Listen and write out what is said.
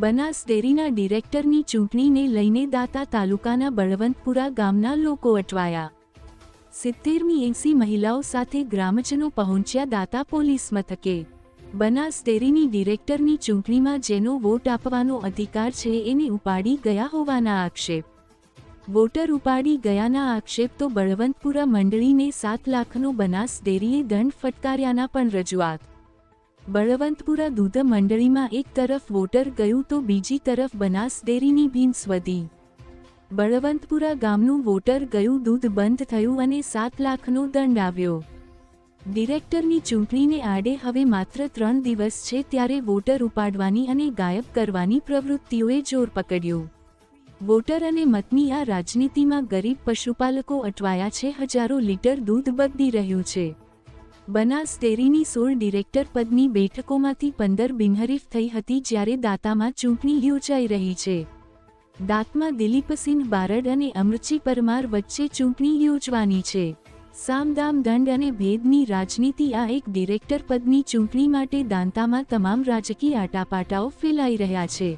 બનાસ ડેરીના ડિરેક્ટરની ચૂંટણીને લઈને દાતા તાલુકાના બળવંતપુરા ગામના લોકો અટવાયા. સિત્તેરમી એંસી મહિલાઓ સાથે ગ્રામજનો પહોંચ્યા દાતા પોલીસ મથકે. બનાસ ડેરીની ડિરેક્ટરની ચૂંટણીમાં જેનો વોટ આપવાનો અધિકાર છે એને ઉપાડી ગયા હોવાના આક્ષેપ. વોટર ઉપાડી ગયાના આક્ષેપ તો બળવંતપુરા મંડળીને સાત લાખનો બનાસ ડેરીએ દંડ ફટકાર્યાના પણ રજૂઆત. બળવંતપુરા દૂધ મંડળીમાં એક તરફ વોટર ગયું તો બીજી તરફ બનાસ ડેરીની ભીંસ વધી. બળવંતપુરા ગામનું વોટર ગયું દૂધ બંધ થયું અને સાત લાખનો દંડ આવ્યો. ડિરેક્ટરની ચૂંટણીને આડે હવે માત્ર ત્રણ દિવસ છે ત્યારે વોટર ઉપાડવાની અને ગાયબ કરવાની પ્રવૃત્તિઓએ જોર પકડ્યું. વોટર અને મતની આ રાજનીતિમાં ગરીબ પશુપાલકો અટવાયા છે, હજારો લીટર દૂધ બગડી રહ્યું છે. બનાસ ડેરીની સોળ ડિરેક્ટર પદની બેઠકોમાંથી પંદર બિનહરીફ થઈ હતી જ્યારે દાતામાં ચૂંટણી યોજાઈ રહી છે. દાંતમાં દિલીપસિંહ બારડ અને અમૃચી પરમાર વચ્ચે ચૂંટણી યોજવાની છે. સામદામ દંડ અને ભેદની રાજનીતિ આ એક ડિરેક્ટર પદની ચૂંટણી માટે દાંતામાં તમામ રાજકીય આટાપાટાઓ ફેલાઈ રહ્યા છે.